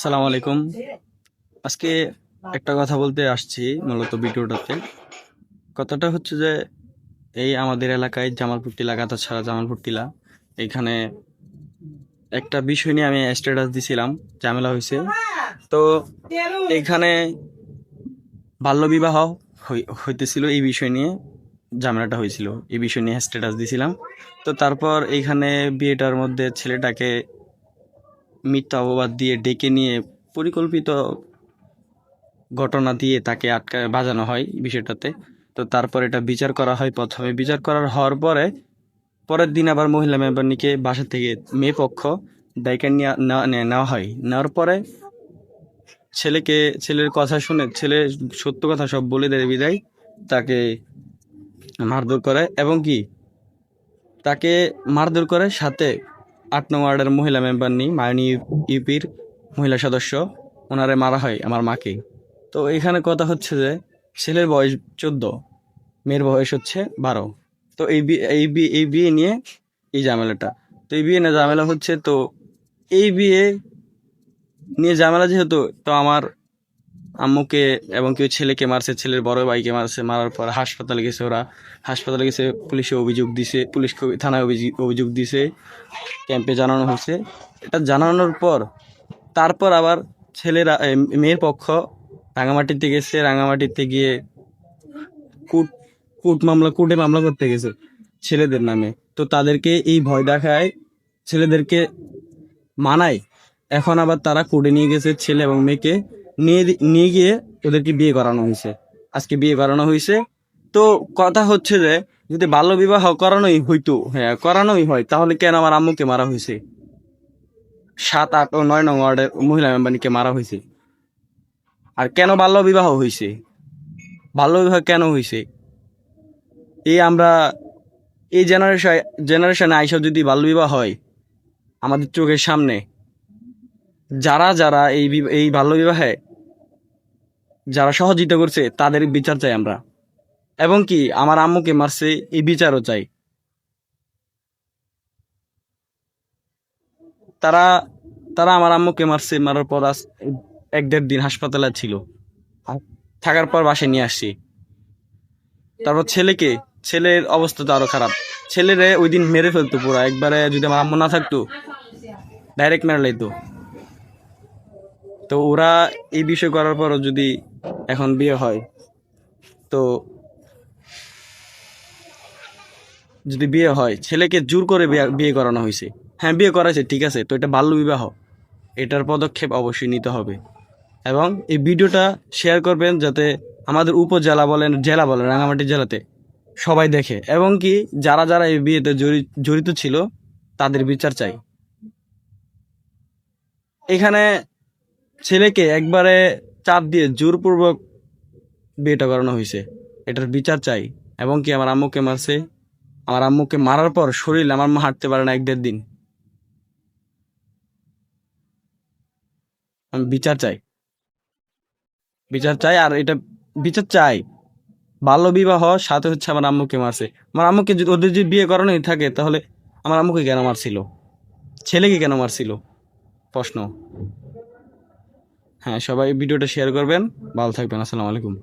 আসসালামু আলাইকুম। আজকে একটা কথা বলতে আসছি মূলত ভিডিওটাতে। কথাটা হচ্ছে যে, এই আমাদের এলাকায় জামালপুর টিলা গাথা ছাড়া জামালপুর টিলা, এখানে একটা বিষয় নিয়ে আমি স্ট্যাটাস দিছিলাম, ঝামেলা হয়েছে। তো এখানে বাল্যবিবাহ হইতেছিল এই বিষয় নিয়ে, ঝামেলাটা হয়েছিল। এই বিষয় নিয়ে স্ট্যাটাস দিছিলাম। তো তারপর এইখানে বিয়েটার মধ্যে ছেলেটাকে মিথ্যা অপবাদ দিয়ে ডেকে নিয়ে পরিকল্পিত ঘটনা দিয়ে তাকে আটকা বাজানো হয় বিষয়টাতে। তো তারপর এটা বিচার করা হয় প্রথমে। বিচার করার হওয়ার পরে, পরের দিন আবার মহিলা মেম্বারনিকে বাসা থেকে মেয়ে পক্ষ দায়িকা নিয়ে নেওয়া- নেওয়া হয়। নেওয়ার পরে ছেলেকে ছেলের কথা শুনে ছেলে সত্য কথা সব বলে দেয় বিদায়, তাকে মারধর করে এবং কি? তাকে মারধর করে সাথে আট নং ওয়ার্ডের মহিলা মেম্বার নিয়ে মায়নি ইউপির মহিলা সদস্য। ওনারে মারা হয় আমার মাকে। তো এখানে কথা হচ্ছে যে, ছেলের বয়স চোদ্দ, মেয়ের বয়স হচ্ছে বারো। তো এই বিয়ে এই বিয়ে এই বিয়ে নিয়ে এই ঝামেলাটা। তো এই বিয়ে নিয়ে ঝামেলা হচ্ছে তো, এই বিয়ে নিয়ে ঝামেলা যেহেতু, তো আমার আম্মুকে এবং কেউ ছেলেকে মারছে, ছেলের বড় ভাইকে মারছে, মারার পর হাসপাতালে গেছে ওরা। হাসপাতালে গেছে, পুলিশে অভিযোগ দিছে, পুলিশ থানায় অভিযোগ অভিযোগ দিছে, ক্যাম্পে জানানো হয়েছে। এটা জানানোর পর, তারপর আবার ছেলেরা মেয়ের পক্ষ রাঙামাটিতে গেছে, রাঙামাটিতে গিয়ে কুট কুট মামলা কুটে মামলা করতে গেছে ছেলেদের নামে। তো তাদেরকে এই ভয় দেখায়, ছেলেদেরকে মানায়। এখন আবার তারা কোর্টে নিয়ে গেছে ছেলে এবং মেয়েকে। নিয়ে নিয়ে গিয়ে ওদেরকে বিয়ে করানো হয়েছে। আজকে বিয়ে করানো হয়েছে। তো কথা হচ্ছে যে, যদি বাল্য বিবাহ করানোই হইতো হ্যাঁ করানোই হয়, তাহলে কেন আমার আম্মুকে মারা হয়েছে? সাত, আট ও নয় নং ওয়ার্ডের মহিলা মেম্বারকে মারা হয়েছে। আর কেন বাল্য বিবাহ হয়েছে? বাল্য বিবাহ কেন হয়েছে? এই আমরা, এই জেনারেশন জেনারেশনে আইসব যদি বাল্য বিবাহ হয়, আমাদের চোখের সামনে, যারা যারা এই এই বাল্য বিবাহে যারা সহযোগিতা করছে, তাদের বিচার চাই আমরা। এবং কি, আমার আম্মুকে মারছে, এই বিচারও চাই। তারা তারা আমার আম্মুকে মারছে, মারার পর এক দেড় দিন হাসপাতালে ছিল। থাকার পর বাসায় নিয়ে আসছি। তারপর ছেলেকে, ছেলের অবস্থা তো আরও খারাপ। ছেলেরে ওই দিন মেরে ফেলতো পুরো, একবারে যদি আমার আম্মু না থাকতো ডাইরেক্ট মেরে লাইতো। তো ওরা এই বিষয় করার পরও যদি এখন বিয়ে হয়। তো যদি বিয়ে হয়, ছেলেকে জোর করে বিয়ে- করানো হয়েছে। হ্যাঁ বিয়ে করাছে ঠিক আছে, তো এটা বাল্য বিবাহ। এটার পদক্ষেপ অবশ্যই নিতে হবে। এবং এই ভিডিওটা শেয়ার করবেন যাতে আমাদের উপজেলা বলেন, জেলা বলেন রাঙামাটি জেলাতে সবাই দেখে। এবং কি, যারা যারা এই বিয়েতে জড়ি- জড়িত ছিল, তাদের বিচার চাই। এখানে ছেলেকে একবারে চাপ দিয়ে জোরপূর্বক বিয়েটা করানো হয়েছে। এটার বিচার চাই। এবং কি আমার আম্মুকে মারছে। আমার আম্মুকে মারার পর শরীর আমার মা হাঁটতে পারে না এক দেড় দিন। আমি বিচার চাই। বিচার চাই আর এটা বিচার চাই। বাল্য বিবাহ, সাথে হচ্ছে আমার আম্মুকে মারছে। আমার আম্মুকে যদি ওদের যদি বিয়ে করানোই থাকে, তাহলে আমার আম্মুকে কেন মারছিল? ছেলেকে কেন মারছিল? প্রশ্ন। হ্যাঁ সবাই ভিডিওটা শেয়ার করবেন। ভালো থাকবেন আসসালামু আলাইকুম।